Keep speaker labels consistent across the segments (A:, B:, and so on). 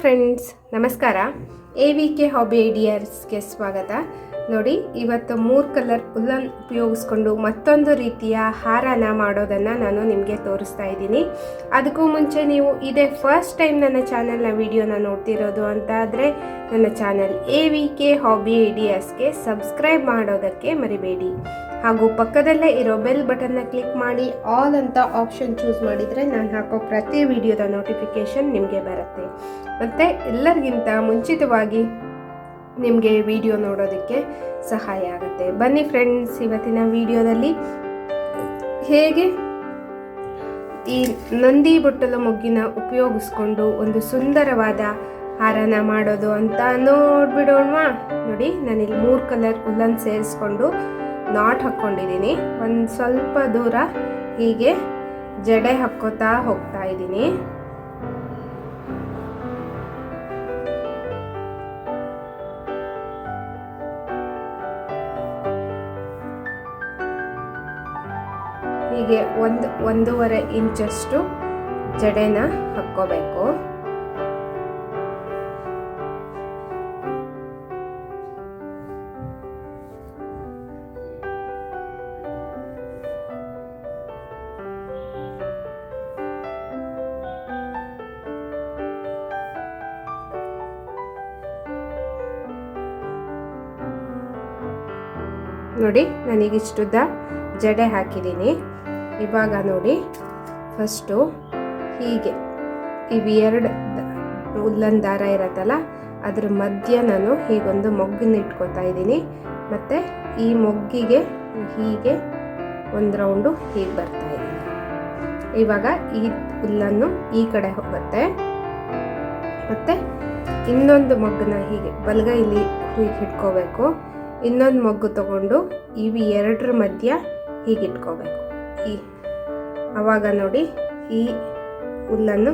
A: Friends ನಮಸ್ಕಾರ. A V K hobby ಐಡಿಯಾಸ್ಗೆ ಸ್ವಾಗತ. ನೋಡಿ, ಇವತ್ತು ಮೂರು ಕಲರ್ ಉಲ್ಲನ್ ಉಪಯೋಗಿಸ್ಕೊಂಡು ಮತ್ತೊಂದು ರೀತಿಯ ಹಾರನ ಮಾಡೋದನ್ನು ನಾನು ನಿಮಗೆ ತೋರಿಸ್ತಾ ಇದ್ದೀನಿ. ಅದಕ್ಕೂ ಮುಂಚೆ ನೀವು ಇದೇ ಫಸ್ಟ್ ಟೈಮ್ ನನ್ನ ಚಾನಲ್ನ ವಿಡಿಯೋನ ನೋಡ್ತಿರೋದು ಅಂತ ಆದರೆ, ನನ್ನ channel A V K hobby ಐಡಿಯಾಸ್ಗೆ subscribe ಮಾಡೋದಕ್ಕೆ ಮರಿಬೇಡಿ. ಹಾಗೂ ಪಕ್ಕದಲ್ಲೇ ಇರೋ ಬೆಲ್ ಬಟನ್ನ ಕ್ಲಿಕ್ ಮಾಡಿ ಆಲ್ ಅಂತ ಆಪ್ಷನ್ ಚೂಸ್ ಮಾಡಿದರೆ ನಾನು ಹಾಕೋ ಪ್ರತಿ ವಿಡಿಯೋದ ನೋಟಿಫಿಕೇಷನ್ ನಿಮಗೆ ಬರುತ್ತೆ. ಮತ್ತು ಎಲ್ಲರಿಗಿಂತ ಮುಂಚಿತವಾಗಿ ನಿಮಗೆ ವಿಡಿಯೋ ನೋಡೋದಕ್ಕೆ ಸಹಾಯ ಆಗುತ್ತೆ. ಬನ್ನಿ ಫ್ರೆಂಡ್ಸ್, ಇವತ್ತಿನ ವಿಡಿಯೋದಲ್ಲಿ ಹೇಗೆ ಈ ನಂದಿ ಬೊಟ್ಟಲು ಮೊಗ್ಗಿನ ಉಪಯೋಗಿಸ್ಕೊಂಡು ಒಂದು ಸುಂದರವಾದ ಹಾರನ ಮಾಡೋದು ಅಂತ ನೋಡ್ಬಿಡೋಣ ನೋಡಿ, ನಾನಿಲ್ಲಿ ಮೂರು ಕಲರ್ ಉಲ್ಲನ್ ಸೇರಿಸ್ಕೊಂಡು ನಾಟ್ ಹಾಕ್ಕೊಂಡಿದ್ದೀನಿ ಒಂದು ಸ್ವಲ್ಪ ದೂರ ಹೀಗೆ ಜಡೆ ಹಾಕ್ಕೋತಾ ಹೋಗ್ತಾ ಇದ್ದೀನಿ. ಹೀಗೆ ಒಂದು, ಒಂದೂವರೆ ಇಂಚಷ್ಟು ಜಡೆನ ಹಾಕ್ಕೋಬೇಕು. ನೋಡಿ ನನಗಿಷ್ಟುದ್ದ ಜಡೆ ಹಾಕಿದ್ದೀನಿ. ಇವಾಗ ನೋಡಿ ಫಸ್ಟು ಹೀಗೆ. ಇವು ಎರಡು ಉಲ್ಲನ್ ದಾರ ಇರತ್ತಲ್ಲ, ಅದ್ರ ಮಧ್ಯ ನಾನು ಹೀಗೊಂದು ಮೊಗ್ಗನ್ನ ಇಟ್ಕೊತಾ ಇದ್ದೀನಿ. ಮತ್ತು ಈ ಮೊಗ್ಗಿಗೆ ಹೀಗೆ ಒಂದು ರೌಂಡು ಹೀಗೆ ಬರ್ತಾ ಇದ್ದೀನಿ. ಇವಾಗ ಈ ಹುಲ್ಲನ್ನು ಈ ಕಡೆ ಹೋಗುತ್ತೆ. ಮತ್ತು ಇನ್ನೊಂದು ಮೊಗ್ಗನ್ನ ಹೀಗೆ ಬಲಗೈಲಿ ಹೀಗೆ ಇಟ್ಕೋಬೇಕು. ಇನ್ನೊಂದು ಮೊಗ್ಗು ತಗೊಂಡು ಇವು ಎರಡರ ಮಧ್ಯ ಹೀಗಿಟ್ಕೋಬೇಕು. ಈ ಆವಾಗ ನೋಡಿ ಈ ಹುಲ್ಲನ್ನು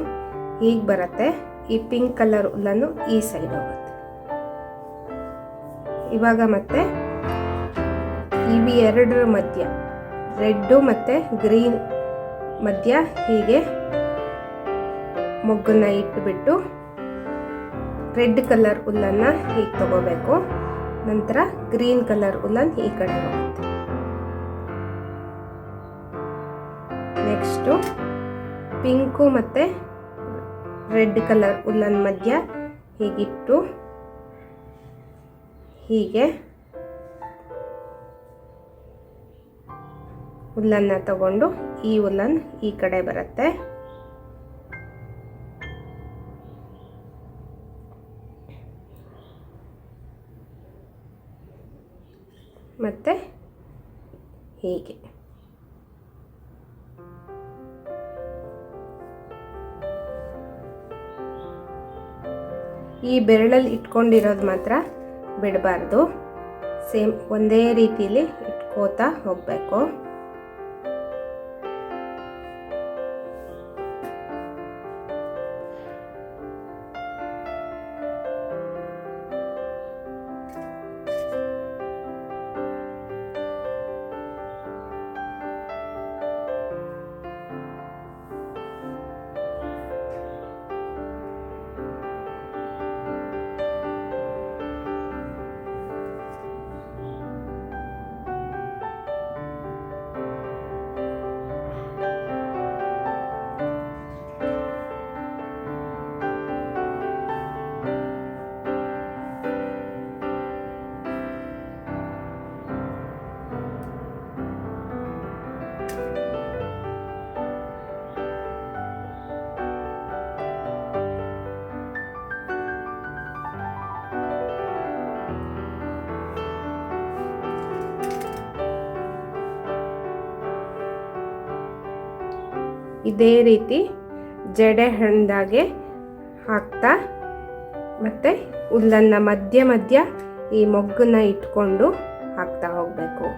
A: ಹೀಗೆ ಬರುತ್ತೆ. ಈ ಪಿಂಕ್ ಕಲರ್ ಹುಲ್ಲನ್ನು ಈ ಸೈಡ್ ಹೋಗುತ್ತೆ. ಇವಾಗ ಮತ್ತೆ ಇವಿ ಎರಡರ ಮಧ್ಯ, ರೆಡ್ಡು ಮತ್ತು ಗ್ರೀನ್ ಮಧ್ಯ ಹೀಗೆ ಮೊಗ್ಗನ್ನ ಇಟ್ಟುಬಿಟ್ಟು ರೆಡ್ ಕಲರ್ ಹುಲ್ಲನ್ನು ಹೀಗೆ ತಗೋಬೇಕು. ನಂತರ ಗ್ರೀನ್ ಕಲರ್ ಉಲ್ಲನ್ ಈ ಕಡೆ ಹೋಗುತ್ತೆ. ನೆಕ್ಸ್ಟು ಪಿಂಕು ಮತ್ತು ರೆಡ್ ಕಲರ್ ಉಲ್ಲನ್ ಮಧ್ಯ ಹೀಗಿಟ್ಟು ಹೀಗೆ ಹುಲ್ಲನ್ನು ತಗೊಂಡು ಈ ಉಲ್ಲನ್ ಈ ಕಡೆ ಬರುತ್ತೆ. ಮತ್ತು ಹೀಗೆ. ಈ ಬೆರಳಲ್ಲಿ ಇಟ್ಕೊಂಡಿರೋದು ಮಾತ್ರ ಬಿಡಬಾರ್ದು. ಸೇಮ್ ಒಂದೇ ರೀತಿಲಿ ಇಟ್ಕೋತಾ ಹೋಗಬೇಕು. ಇದೇ ರೀತಿ ಜಡೆ ಹಣ್ದಾಗೆ ಹಾಕ್ತಾ ಮತ್ತು ಹುಲ್ಲನ್ನು ಮಧ್ಯ ಮಧ್ಯ ಈ ಮೊಗ್ಗನ್ನ ಇಟ್ಕೊಂಡು ಹಾಕ್ತಾ ಹೋಗಬೇಕು.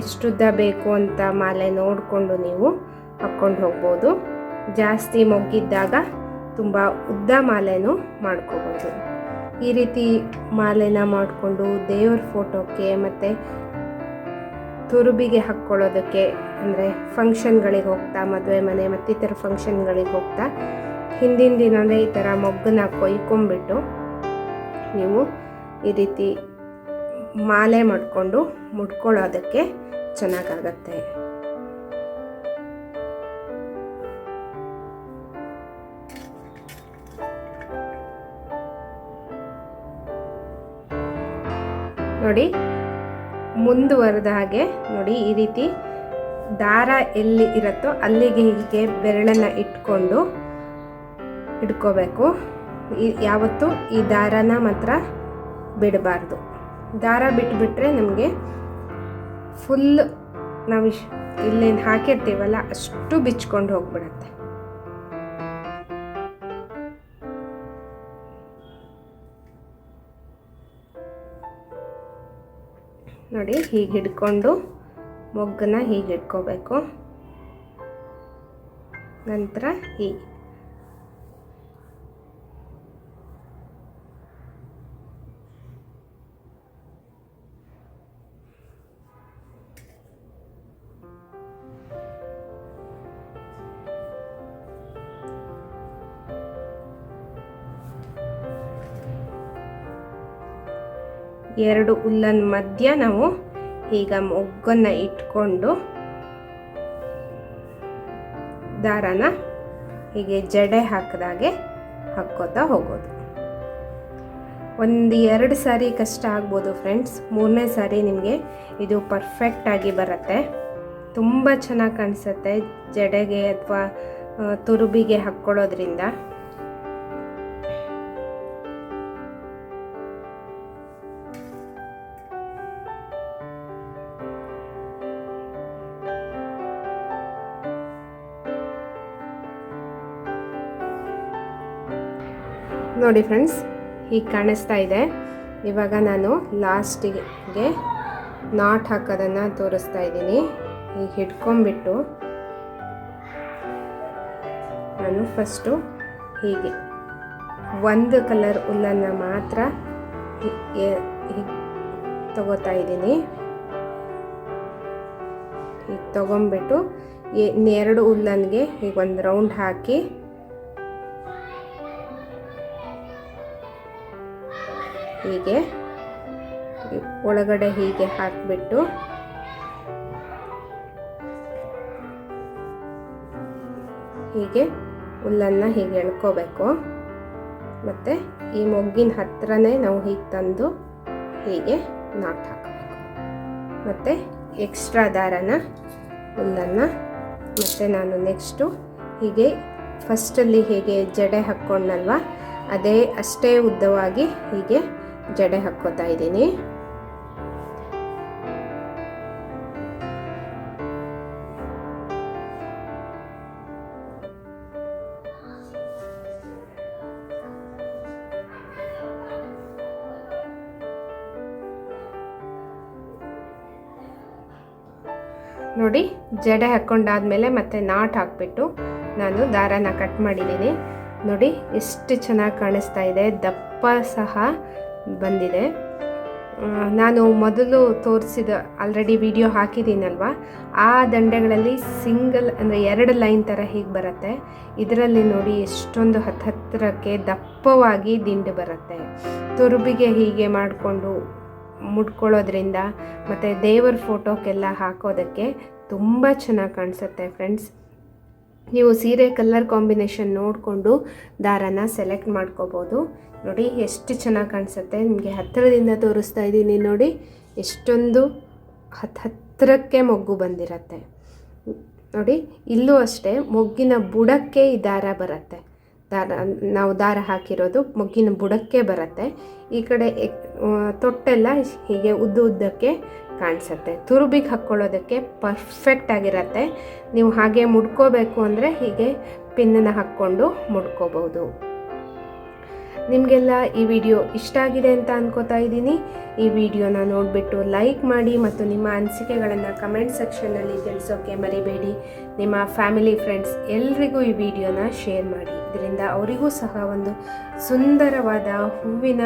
A: ಎಷ್ಟುದ್ದ ಬೇಕು ಅಂತ ಮಾಲೆ ನೋಡಿಕೊಂಡು ನೀವು ಹಾಕ್ಕೊಂಡು ಹೋಗ್ಬೋದು. ಜಾಸ್ತಿ ಮೊಗ್ಗಿದ್ದಾಗ ತುಂಬ ಉದ್ದ ಮಾಲೆನೂ ಮಾಡ್ಕೋಬೋದು. ಈ ರೀತಿ ಮಾಲೆನ ಮಾಡಿಕೊಂಡು ದೇವ್ರ ಫೋಟೋಕ್ಕೆ ಮತ್ತು ತುರುಬಿಗೆ ಹಾಕ್ಕೊಳ್ಳೋದಕ್ಕೆ ಅಂದರೆ ಫಂಕ್ಷನ್ಗಳಿಗೆ ಹೋಗ್ತಾ, ಮದುವೆ ಮನೆ ಮತ್ತಿತರ ಫಂಕ್ಷನ್ಗಳಿಗೆ ಹೋಗ್ತಾ, ಹಿಂದಿನ ದಿನವೇ ಈ ಥರ ಮೊಗ್ಗನ್ನ ಕೊಯ್ಕೊಂಬಿಟ್ಟು ನೀವು ಈ ರೀತಿ ಮಾಲೆ ಮಾಡಿಕೊಂಡು ಮುಡ್ಕೊಳ್ಳೋದಕ್ಕೆ ಚೆನ್ನಾಗಾಗತ್ತೆ. ನೋಡಿ, ಮುಂದುವರೆದ ಹಾಗೆ ನೋಡಿ, ಈ ರೀತಿ ದಾರ ಎಲ್ಲಿ ಇರುತ್ತೋ ಅಲ್ಲಿಗೆ ಹೀಗೆ ಬೆರಳನ್ನು ಇಟ್ಕೊಂಡು ಇಟ್ಕೋಬೇಕು. ಯಾವತ್ತೂ ಈ ದಾರನ ಮಾತ್ರ ಬಿಡಬಾರ್ದು. ದಾರ ಬಿಟ್ಬಿಟ್ರೆ ನಮಗೆ ಫುಲ್ ನಾವು ಇಲ್ಲೇನು ಹಾಕಿರ್ತೀವಲ್ಲ, ಅಷ್ಟು ಬಿಚ್ಕೊಂಡು ಹೋಗ್ಬಿಡತ್ತೆ. ನೋಡಿ ಹೀಗೆ ಹಿಡ್ಕೊಂಡು ಮೊಗ್ಗನ್ನ ಹೀಗೆ ಇಟ್ಕೋಬೇಕು. ನಂತರ ಹೀಗೆ ಎರಡು ಹುಲ್ಲನ ಮಧ್ಯ ನಾವು ಈಗ ಮೊಗ್ಗನ್ನ ಇಟ್ಕೊಂಡು ದಾರನ ಹೀಗೆ ಜಡೆ ಹಾಕಿದಾಗೆ ಹಾಕ್ಕೋತಾ ಹೋಗೋದು. ಒಂದು ಎರಡು ಸಾರಿ ಕಷ್ಟ ಆಗ್ಬೋದು ಫ್ರೆಂಡ್ಸ್. ಮೂರನೇ ಸಾರಿ ನಿಮಗೆ ಇದು ಪರ್ಫೆಕ್ಟಾಗಿ ಬರುತ್ತೆ. ತುಂಬ ಚೆನ್ನಾಗಿ ಕಾಣಿಸುತ್ತೆ ಜಡೆಗೆ ಅಥವಾ ತುರುಬಿಗೆ ಹಾಕ್ಕೊಳ್ಳೋದ್ರಿಂದ. ನೋಡಿ ಫ್ರೆಂಡ್ಸ್ ಹೀಗೆ ಕಾಣಿಸ್ತಾ ಇದೆ. ಇವಾಗ ನಾನು ಲಾಸ್ಟಿಗೆ ನಾಟ್ ಹಾಕೋದನ್ನು ತೋರಿಸ್ತಾ ಇದ್ದೀನಿ. ಈಗ ಹಿಡ್ಕೊಂಬಿಟ್ಟು ನಾನು ಫಸ್ಟು ಹೀಗೆ ಒಂದು ಕಲರ್ ಹುಲ್ಲನ್ನು ಮಾತ್ರ ತಗೋತಾ ಇದ್ದೀನಿ. ಈಗ ತೊಗೊಂಬಿಟ್ಟು ಎರಡು ಹುಲ್ಲನ್ಗೆ ಈಗ ಒಂದು ರೌಂಡ್ ಹಾಕಿ ಹೀಗೆ. ಒಳಗಡೆ ಹೀಗೆ ಹಾಕಿಬಿಟ್ಟು. ಹೀಗೆ ಹುಲ್ಲನ್ನು ಹೀಗೆ ಎಳ್ಕೋಬೇಕು. ಮತ್ತು ಈ ಮೊಗ್ಗಿನ ಹತ್ರನೇ ನಾವು ಹೀಗೆ ತಂದು ಹೀಗೆ ನಾಟ್ ಹಾಕಬೇಕು. ಮತ್ತು ಎಕ್ಸ್ಟ್ರಾ ದಾರನ ಹುಲ್ಲನ್ನು ಮತ್ತು ನಾನು ನೆಕ್ಸ್ಟು ಹೀಗೆ ಫಸ್ಟಲ್ಲಿ ಹೀಗೆ ಜಡೆ ಹಾಕ್ಕೊಂಡಲ್ವ, ಅದೇ ಅಷ್ಟೇ ಉದ್ದವಾಗಿ ಹೀಗೆ ಜಡೆ ಹಾಕ್ಕೋತಾ ಇದ್ದೀನಿ. ನೋಡಿ, ಜಡೆ ಹಾಕ್ಕೊಂಡಾದ್ಮೇಲೆ ಮತ್ತೆ ನಾಟ್ ಹಾಕ್ಬಿಟ್ಟು ನಾನು ದಾರನ ಕಟ್ ಮಾಡಿದ್ದೀನಿ. ನೋಡಿ, ಎಷ್ಟು ಚೆನ್ನಾಗಿ ಕಾಣಿಸ್ತಾ ಇದೆ. ದಪ್ಪ ಸಹ ಬಂದಿದೆ. ನಾನು ಮೊದಲು ತೋರಿಸಿದ ಆಲ್ರೆಡಿ ವಿಡಿಯೋ ಹಾಕಿದ್ದೀನಲ್ವ? ಆ ದಂಡೆಗಳಲ್ಲಿ ಸಿಂಗಲ್ ಅಂದರೆ ಎರಡು ಲೈನ್ ಥರ ಹೀಗೆ ಬರುತ್ತೆ. ಇದರಲ್ಲಿ ನೋಡಿ ಎಷ್ಟೊಂದು ಹತ್ತು ಹತ್ತಿರಕ್ಕೆ ದಪ್ಪವಾಗಿ ದಿಂಡು ಬರುತ್ತೆ. ತುರುಬಿಗೆ ಹೀಗೆ ಮಾಡಿಕೊಂಡು ಮುಡ್ಕೊಳ್ಳೋದ್ರಿಂದ ಮತ್ತು ದೇವರ ಫೋಟೋಕ್ಕೆಲ್ಲ ಹಾಕೋದಕ್ಕೆ ತುಂಬ ಚೆನ್ನಾಗಿ ಕಾಣಿಸುತ್ತೆ ಫ್ರೆಂಡ್ಸ್ ನೀವು ಸೀರೆ ಕಲರ್ ಕಾಂಬಿನೇಷನ್ ನೋಡಿಕೊಂಡು ದಾರನ ಸೆಲೆಕ್ಟ್ ಮಾಡ್ಕೋಬೋದು. ನೋಡಿ, ಎಷ್ಟು ಚೆನ್ನಾಗಿ ಕಾಣಿಸುತ್ತೆ. ನಿಮಗೆ ಹತ್ತಿರದಿಂದ ತೋರಿಸ್ತಾ ಇದ್ದೀನಿ ನೋಡಿ, ಎಷ್ಟೊಂದು ಹತ್ತು ಹತ್ತಿರಕ್ಕೆ ಮೊಗ್ಗು ಬಂದಿರತ್ತೆ. ನೋಡಿ, ಇಲ್ಲೂ ಅಷ್ಟೇ ಮೊಗ್ಗಿನ ಬುಡಕ್ಕೆ ಈ ದಾರ ಬರುತ್ತೆ. ದಾರ, ನಾವು ದಾರ ಹಾಕಿರೋದು ಮೊಗ್ಗಿನ ಬುಡಕ್ಕೆ ಬರುತ್ತೆ. ಈ ಕಡೆ ತೊಟ್ಟೆಲ್ಲ ಹೀಗೆ ಉದ್ದ ಉದ್ದಕ್ಕೆ ಕಾಣಿಸುತ್ತೆ. ತುರುಬಿಗೆ ಹಾಕ್ಕೊಳ್ಳೋದಕ್ಕೆ ಪರ್ಫೆಕ್ಟ್ ಆಗಿರತ್ತೆ. ನೀವು ಹಾಗೆ ಮುಡ್ಕೋಬೇಕು ಅಂದರೆ ಹೀಗೆ ಪಿನ್ನನ್ನು ಹಾಕ್ಕೊಂಡು ಮುಡ್ಕೋಬಹುದು. ನಿಮಗೆಲ್ಲ ಈ ವಿಡಿಯೋ ಇಷ್ಟ ಆಗಿದೆ ಅಂತ ಅನ್ಕೋತಾ ಇದ್ದೀನಿ. ಈ ವಿಡಿಯೋನ ನೋಡಿಬಿಟ್ಟು ಲೈಕ್ ಮಾಡಿ ಮತ್ತು ನಿಮ್ಮ ಅನಿಸಿಕೆಗಳನ್ನು ಕಮೆಂಟ್ ಸೆಕ್ಷನ್ನಲ್ಲಿ ತಿಳಿಸೋಕ್ಕೆ ಮರಿಬೇಡಿ. ನಿಮ್ಮ ಫ್ಯಾಮಿಲಿ ಫ್ರೆಂಡ್ಸ್ ಎಲ್ರಿಗೂ ಈ ವಿಡಿಯೋನ ಶೇರ್ ಮಾಡಿ. ಇದರಿಂದ ಅವರಿಗೂ ಸಹ ಒಂದು ಸುಂದರವಾದ ಹೂವಿನ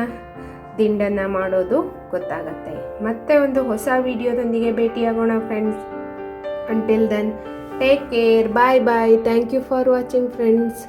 A: ದಿಂಡನ್ನು ಮಾಡೋದು ಗೊತ್ತಾಗತ್ತೆ. ಮತ್ತೆ ಒಂದು ಹೊಸ ವಿಡಿಯೋದೊಂದಿಗೆ ಭೇಟಿಯಾಗೋಣ friends until then take care bye bye thank you for watching friends